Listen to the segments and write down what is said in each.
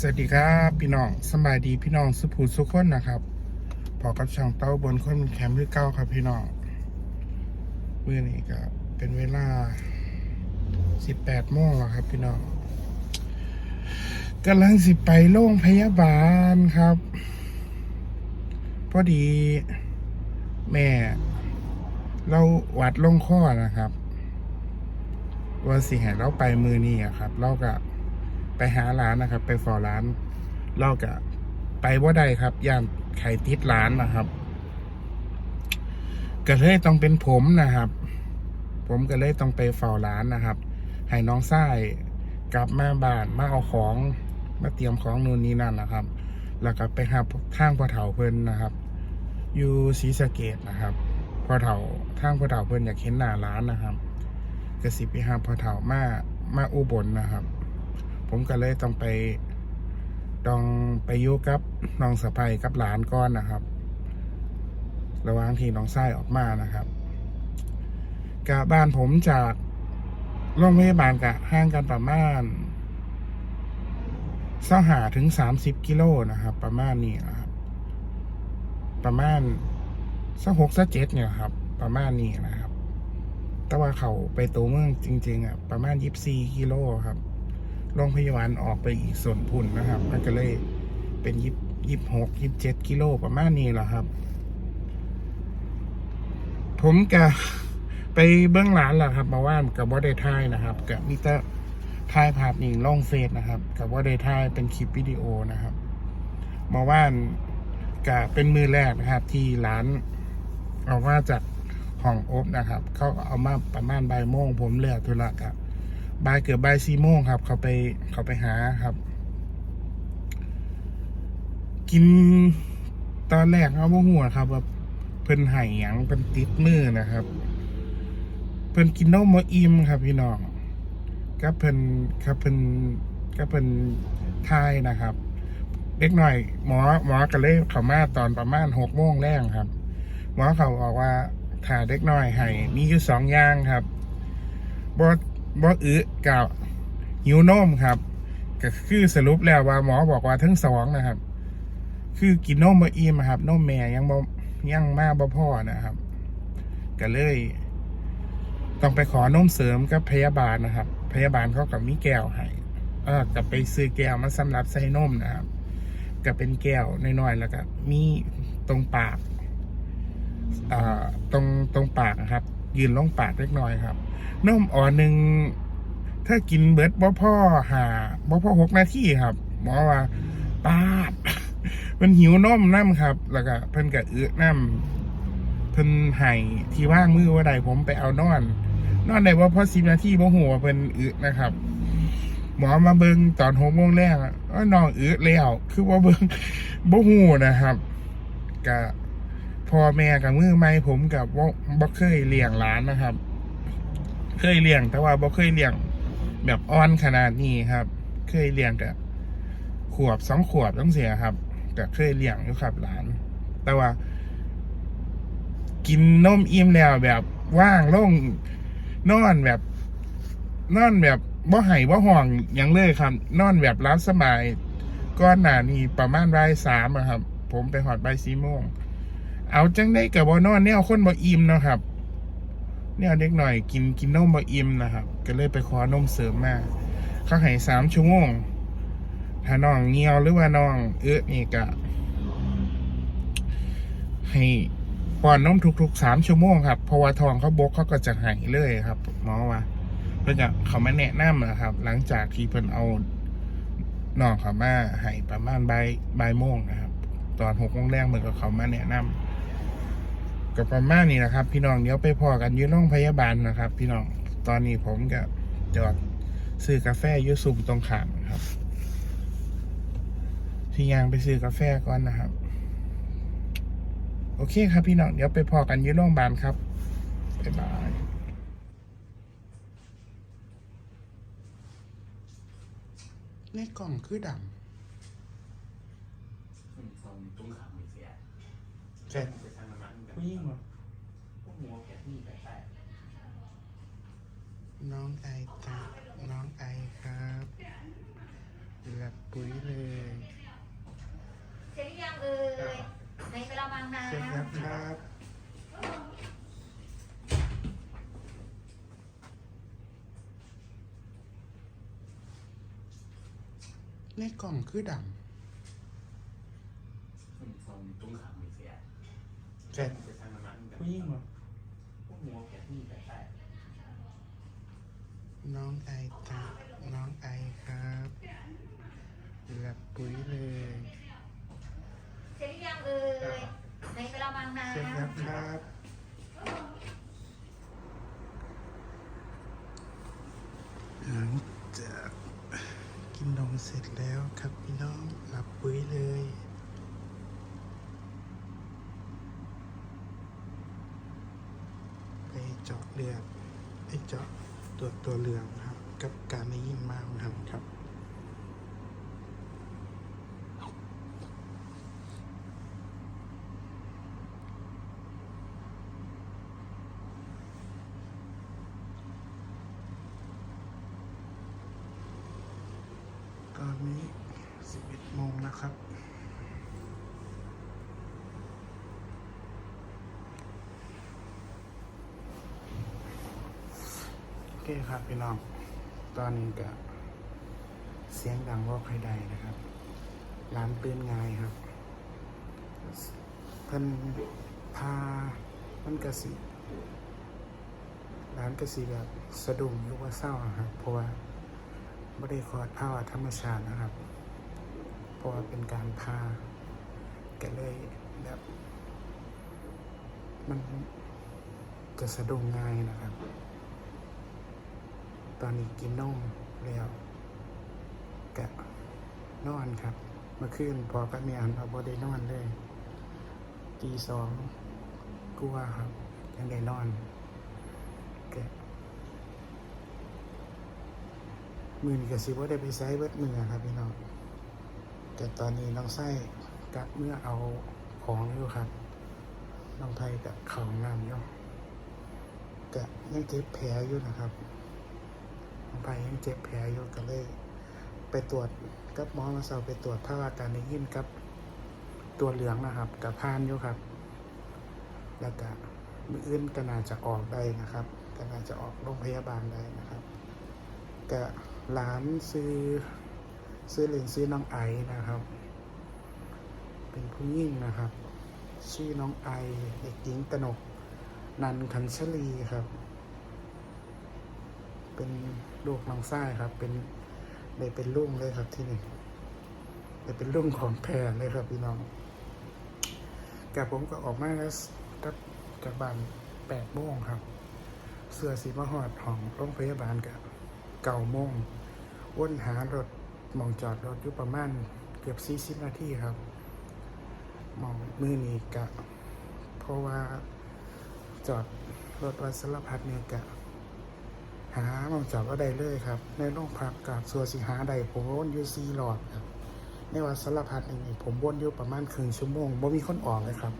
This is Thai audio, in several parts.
สวัสดีครับพี่น้องสบายดีพี่น้องสุภูสุขคนนะครับพอกับช่องเต้าบนคนแคมป์ที่เก้าครับพี่น้องเมื่อนี้ก็เป็นเวลา18โมงแล้วครับพี่น้องกำลังสิไปโรงพยาบาลครับ พอดีแม่ เราวัดลงข้อนะครับ ว่าสิให้เราไปมือนี้อะครับ เราก็ ไปหาร้านนะครับ ไปฟอร้านเราก็ไปว่าได้ครับย่านไข่ติดร้านนะครับก็เลยต้องเป็นผมนะครับ ผมก็เลยต้องไปเฝ้าร้านนะครับให้น้องไส้กลับมาบ้านมาเอาของมาเตรียมของนู่นนี่นั่นนะครับ แล้วก็ไปหาทางพ่อเฒ่าเพิ่นนะครับ อยู่ศรีสะเกดนะครับพ่อเฒ่าทางพ่อเฒ่าเพิ่นอยากเห็นหน้าร้านนะครับก็สิไปหาพ่อเฒ่ามามาอุบลนะครับ ผมก็เลยต้องไปต้องไปอยุกับน้องสะใภ้กับหลานก้อนนะครับ ระหว่างที่น้องไส้ออกมานะครับกะบ้านผมจากโรงพยาบาลกะห่างกันประมาณสหาถึงสามสิบกิโลนะครับ ประมาณนี้นะครับ ประมาณสักหกสักเจ็ดเนี่ยครับ ประมาณนี้นะครับ แต่ว่าเขาไปตัวเมืองจริง ๆอะประมาณยี่สิบสี่กิโลครับ โรงพยาบาลออกไปอีกส่วนพุ่นนะครับมันก็เลยเป็นยิบยิบหกยิบเจ็ดกิโลประมาณนี้แหละครับ ผมกะไปเบื้องหลังแหละครับ มาว่านกับว่าได้ท่ายนะครับกับมิเตอร์ท่ายภาพนิ่งล่องเฟซนะครับ กับว่าได้ท่ายเป็นคลิปวิดีโอนะครับ มาว่านกะเป็นมือแรกนะครับ ที่ร้านเอามาจากห้องอบนะครับ เขาเอามาประมาณใบโมงผมเลือกธุระกับ บ่ายเกือบบ่ายสี่โมงครับ เขาไปเขาไปหาครับ กินตอนแรกเขาบ่หัวครับว่าเพิ่นไห้หยังเพิ่นติดมือนะครับ เพิ่นกินนมมอิ่มครับ พี่น้องก็เพิ่นครับเพิ่นก็เพิ่นทายนะครับเล็กหน่อย หมอหมอก็เลยเขามาตอนประมาณหกโมงแรกครับ หมอเขาบอกว่าถ้าเด็กหน้อยให้มีอยู่สองอย่างครับบอ บ่อึกับหิวนมครับ ก็คือสรุปแล้วว่าหมอบอกว่าทั้งสองนะครับ คือกินนมมาอิ่มครับนมแม่ยังบ่ยังมาบ่พ่อนะครับ ก็เลย ต้องไปขอนมเสริมกับพยาบาลนะครับ พยาบาลเขากับมีแก้วให้เออกับไปซื้อแก้วมาสำหรับใส่นมนะครับ ก็เป็นแก้วน้อยๆแล้วก็มีตรงปากอ่าตรงตรงปากนะครับ ยืนลงปากเล็กน้อยครับนมอ่อนหนึ่งถ้ากินเบิร์ดบ่พ่อหาบ่พ่อหกนาทีครับหมอว่าปาดมันหิวนมน้ำครับ แล้วก็เพิ่นก็เอื้อน้ำเพิ่นไห้ที่ว่างมือว่าใดผมไปเอานอน นอนได้ว่าพอสิบนาทีบ่หัวเพิ่นอึนะครับ หมอมาเบิงตอนหกโมงแรกอะก็น้องอึแล้ว คือว่าเบิงบ่หูนะครับกะ พ่อแม่กับมือไม่ผมกับบ่บ่เคยเลี้ยงหลานนะครับ เคยเลี้ยงแต่ว่าบ่เคยเลี้ยงแบบอ่อนขนาดนี้ครับ เคยเลี้ยงกับขวบสองขวบต้องเสียครับแต่เคยเลี้ยงอยู่ครับหลาน แต่ว่า กินนมอิ่มแล้วแบบว่างลงนอนแบบนอนแบบบ่ไห้บ่ห่วงยังเลยครับ นอนแบบรับสบายก้อนหนานี่ประมาณบ่ายสามครับ ผมไปหอดบ่ายสี่โมง เอาจังได้กับบ่นอนแนวคนบ่อิ่มเนาะครับเนี่ยเด็กหน่อยกินกินนมบ่อิ่มนะครับ ก็เลยไปขอนมเสริมมาเขาให้สามชั่วโมงถ้าน้องเงียวหรือว่าน้อง เอื้อนี่ก็ให้ป้อนนมทุกๆสามชั่วโมงครับเพราะว่าทองเขาบกเขาก็จะหายเลยครับหมอว่าเพื่อนจะเขามาแนะนำนะครับ หลังจากที่เพิ่นเอาน้องเขามาให้ประมาณใบ่ายบ่ายโมงนะครับ ตอนหกโมงแรกเหมือนกับเขามาแนะนำ ก็ประมาณนี้นะครับ พี่น้องเดี๋ยวไปพอกันอยืนโรงพยาบาลนะครับ พี่น้องตอนนี้ผมก็จอดซื้อกาแฟอยูซุมตรงขามครับที่ยางไปซื้อกาแฟก่อนนะครับ โอเคครับพี่น้องเดี๋ยวไปพอกันอยืนโรงพยาบาลครับบ๊ายบายในกล่องคือดส่งตุ้งขาวมีเสียำ ผู้หญิงเหพวกหัวแกผู้หญิแปลกน้องไอตาน้องไอครับหลักปุ๋ยเลยเสร็จหยังเอ่ยในเวลาบางนาเสร็จแล้วครับในกล่องคือดำเจ็จ เสร็จแล้วครับพี่น้องหลับปุ๋ยเลยไปเจาะเลือดไปเจาะตัวตัวเหลืองครับ กับการได้ยินมากครับครับ ตอนนี้ 11โมงนะครับ โอ เคครับพี่น้อง ตอนนี้ก็เสียงดังว่าใครใดนะครับ ร้านปืนงายครับ เพิ่นพามันกระสิร้านกระสีแบบสะดุ้งยุว่าเศร้าอะครับ เพราะว่าไม่ได้คอดผ้าธรรมชาตินะครับ เพราะว่าเป็นการพาก็เลยแบบมันจะสะดุ้งง่ายนะครับ ตอนนี้กินนมแล้วกะนอนครับ เมื่อคืนพอกับเมียเราบ่ได้นอนเลยตีสองกลัวครับ ยังได้นอนกะมือนี่ก็สิว่าได้ไปไซเบิดมือครับพี่น้องแต่ตอนนี้น้องไส้กับเมื่อเอาของอยู่ครับ น้องไทยกับเขาวน้ำอยู่กะยังเจ็บแผลอยู่นะครับ ไผ่ยังเจ็บแผลอยู่ก็เลย ไปตรวจกับหมอมาเสาไปตรวจภาวะการได้ยินกับตัวเหลืองนะครับกับพานอยู่ครับ แล้วก็มืออื่นก็น่าจะออกได้นะครับก็น่าจะออกโรงพยาบาลได้นะครับก็หลานซื้อซื้อเหรียญซื้อน้องไอนะครับ เป็นผู้หญิงนะครับ ชื่อน้องไอเด็กหญิงกนกนันคันชลีครับ เป็นลูกน้องไส้ครับ เป็นได้เป็นลุ่งเลยครับที่นี่ได้เป็นลุ่งของแพรเลยครับพี่น้องกับผมก็ออกมาแล้วกับกับบ้านแปดโมงครับ เสื้อสีมหอดของโรงพยาบาลกับเก่าโมงวนหารถมองจอดรถอยู่ประมาณเกือบสี่สิบนาทีครับมองมือนี้กะเพราะว่าจอดรถวัสารพัดเนี่ยกะ หามองจอดก็ได้เลยครับ ในโรงพักกับสัวสิหาใดผมวนอยู่ซีหลอดครับในวัดสารพัดนี่ผมวนอยู่ประมาณครึ่งชั่วโมงบ่มีคนออกเลยครับ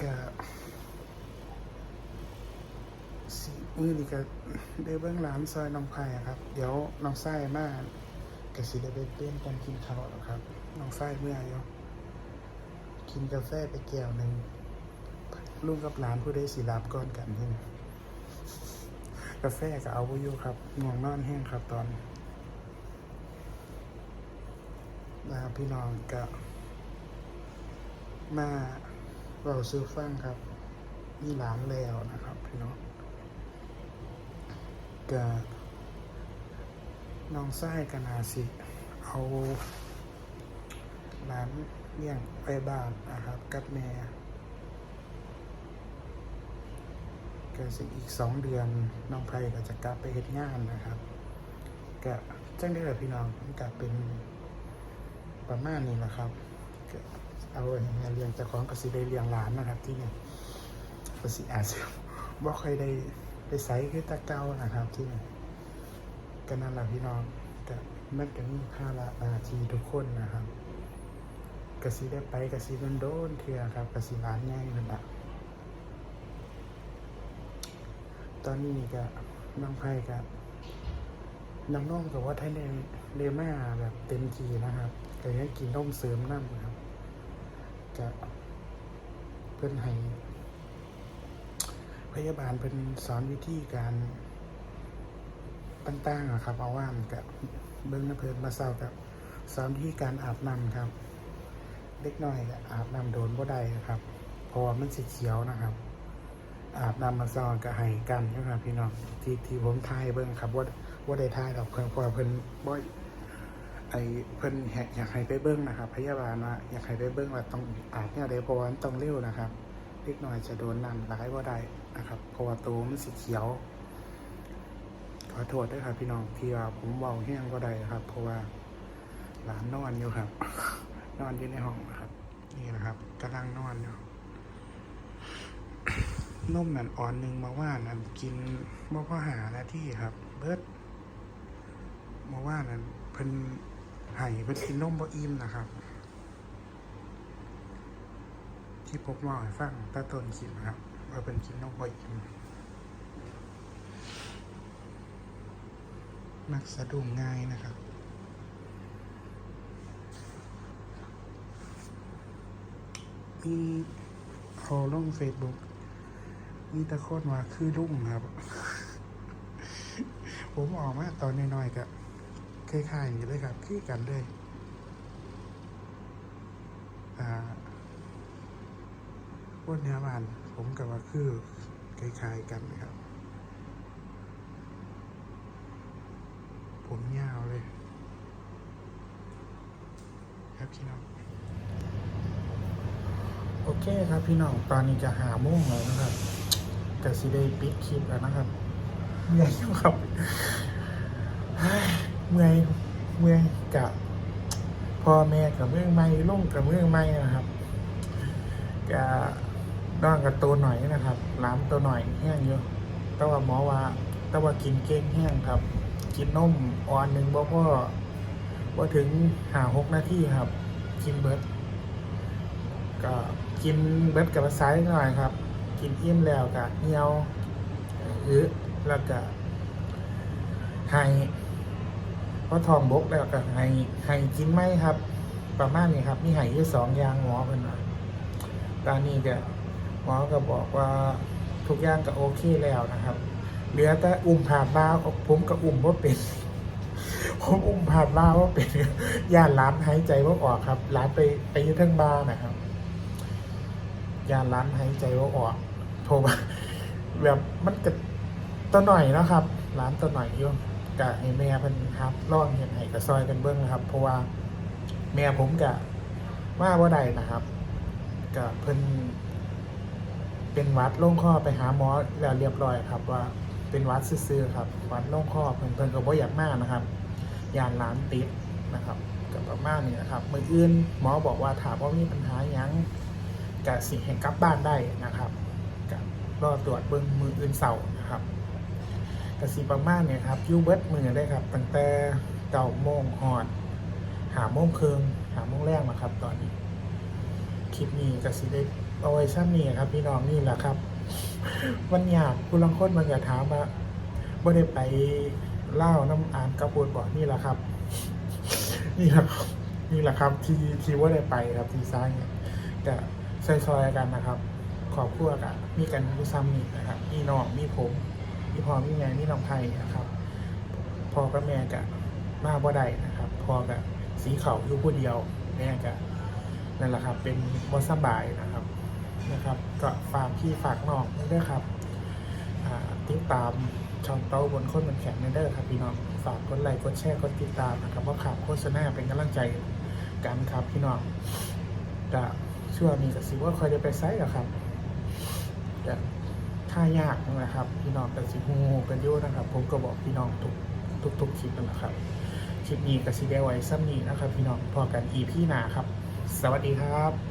ก็สิมือนี่ก็ได้เบื้องหลานซอยน้องไผ่ครับ เดี๋ยวน้องไส้มากก็สิได้ไปเต้นกันกินข้าวแล้วครับ น้องไส้เมื่อยอยู่กินกาแฟไปแก้วหนึ่ง ลุงกับหลานผู้ได้สีลาบก้อนกันนี่นะกาแฟก็เอาไว้อยู่ครับง่วงนอนแห้งครับตอนนะครับพี่น้องก็มาเราซื้อฟังครับ มีหลานแล้วนะครับ พี่น้องก็น้องไส้กันนาสิ เอาหลานเลี้ยงไปบ้านนะครับ กับแม่ ก็สิอีกสองเดือนน้องไผ่ก็จะกลับไปเฮ็ดงานนะครับก็จังได้แหละพี่น้องมันก็เป็นประมาณนี้แหละครับก็เอาไว้ให้แม่เลี้ยงจ้าของกสิได้เลี้ยงหลานนะครับ ที่นี่กสิอาจจะบ่ค่อยได้ไปไสคือตะเก่านะครับ ที่นี่ก็นั่นแหละพี่น้องก็มันก็มีภาระหน้าที่ทุกคนนะครับกสิได้ไปกสิโดนๆเทื่อครับกสิหลานใหญ่นั่นแหละ ตอนนี้ก็น้องไผ่กับน้องน้องกับว่าท่านได้เลมาแบบเต็มทีนะครับก็ยังกินนมเสริมน้ำนะครับจะเพื่อนให้พยาบาลเป็นสอนวิธีการต่างๆอะครับ เอาว่านกับเบิ้งน้ำเพลินมาเศร้ากับสอนวิธีการอาบน้ำครับ เล็กน้อยก็อาบน้ำโดนบ่ได้ครับเพราะว่ามันสีเขียวนะครับ อาบน้ำมาซอนก็ให้กันนะครับพี่น้องที่ที่ผมทายเบิ่งครับว่าว่าได้ทายดอกเพิ่นเพราะว่าเพิ่นบ่ไอเพิ่นอยากอยากให้ไปเบิ่งนะครับ พยาบาลว่าอยากให้ไปเบิ่งว่าต้องอาบเนี่ยใดเพราะว่ามันต้องเร็วนะครับเล็กน้อยจะโดนน้ำหลายบ่ได้นะครับเพราะว่าตัวมันสีเขียว ขอโทษด้วยครับพี่น้องที่ว่าผมเบาแห้งก็ได้ครับ เพราะว่าหลานนอนอยู่ครับ นอนอยู่ในห้องนะครับ นี่นะครับกำลังนอนอยู่ นมนั่นอ่อนหนึ่งมาว่านั่นกินบ่พอหาหน้าที่ครับ เบิดมาว่านั่นเพิ่นไห้เพิ่นกินนมบ่อิ่มนะครับ ที่พบว่าให้ฟังตาต้นคลิปนะครับว่าเป็นกินนมบ่อิ่มมักสะดุ้งง่ายนะครับมีโพลลงเฟซบุ๊ก มีแตะโคตรมาคือรุ่งครับ ผมออกมาตอนน้อยๆกับคล้ายๆอย่างนี้เลยครับคือกันเลยอ่าพวกเนื้อมันผมกับว่าคือคล้าย ๆกันนะครับ ผมยาวเลย ครับพี่น้อง โอเคครับพี่น้อง ตอนนี้จะหาโมงแล้วนะครับ แต่สิได้ปิดคลิปแล้วนะครับเมื่อยอยู่ครับเฮ้ยเมื่อยเมื่อยกับพ่อแม่กับเมื่อยไม่ลุงกับเมื่อยไม่นะครับกับน้องกับตัวหน่อยนะครับล้ามตัวหน่อยแห้งอยู่แต่ว่าหมอว่าแต่ว่ากินเก่งแห้งครับ กินนมอ่อนหนึ่งบ่พ่อว่าถึงหาหกนาทีครับ กินเบิร์ดก็กินเบิดกับไซส์หน่อยครับ กินอิ่มแล้วก็เหี่ยวอือแล้วก็ให้พอทองบกแล้วก็ให้ให้กินไหมครับ ประมาณนี้ครับมีให้ยู่สองอย่างหมอเพิ่นว่าตอนนี้ก็หมอก็บอกว่าทุกอย่างก็โอเคแล้วนะครับ เหลือแต่อุ้มผ่านบ้าผมก็อุ้มว่าเป็นผมอุ้มผ่านบ้าว่าเป็นย่านร้านหายใจว่าออกครับร้านไปไปยืดทั้งบ้านนะครับยานร้านหายใจว่าออก โทรมาแบบมันกะตัวหน่อยนะครับร้านตัวหน่อยอยู่กะให้แม่เพิ่นครับร่องเห็นให้กระซอยกันเบิ้องนะครับ เพราะว่าแม่ผมกะมาว่าใดนะครับกะเพิ่นเป็นวัดล่งข้อไปหาหมอแล้วเรียบร้อยครับ ว่าเป็นวัดซื่อๆครับ วัดล่งข้อเพิ่นเพิ่นก็บ่อยากมากนะครับยานร้านติดนะครับกับประมาณนี้นะครับมืออื่นหมอบอกว่าถามว่ามีปัญหายังกะสิให้กลับบ้านได้นะครับ รอตรวจเบิ้งมืออื่นเสาร์นะครับกสิประมาณเนี่ยครับยูเบิร์ดมือได้ครับ ตั้งแต่เก้าโมงหอด หาโมงเคืองหาโมงแรกนะครับ ตอนนี้ คลิปนี้กสิได้เอาไว้ซ้ำนี่ครับ พี่น้องนี่แหละครับ วันอยากคุณลังคนมันอยากถามว่าบ่ได้ไปเล่าน้ำอ่านกระปุกบอกนี่แหละครับ นี่แหละนี่แหละครับ ที่ที่ว่าได้ไปครับที่ซ้ายเนี่ยจะซอยๆกันนะครับ ขอบครัวกันมีกันมีซ้ำนี่นะครับมีน้องมีผมมีพ่อมีแม่มีน้องไทยนะครับพ่อกับแม่กับมาบ่ได้นะครับพ่อกับสีเขาอยู่ผู้เดียวแม่กับนั่นแหละครับ เป็นบ่สบายนะครับนะครับ ก็ฝากพี่ฝากน้องนี่ด้วยครับติดตามช่องเต้าบนคนมันแข็งในเด้อครับพี่น้องฝากกดไลค์กดแชร์กดติดตามนะครับว่าข่าวโฆษณาเป็นกำลังใจกันครับพี่น้องจะช่วงนี้ก็สิว่าคอยจะไปไซส์หรอครับ จะถ้ายากนะครับ พี่น้องแต่สิฮูกันยุ่นะครับ ผมก็บอกพี่น้องทุกทุกทุกคลิปนะครับคลิปนี้ก็สิได้ไว้ซ้ำนี้นะครับ พี่น้องพอกันอีพี่หนาครับ สวัสดีครับ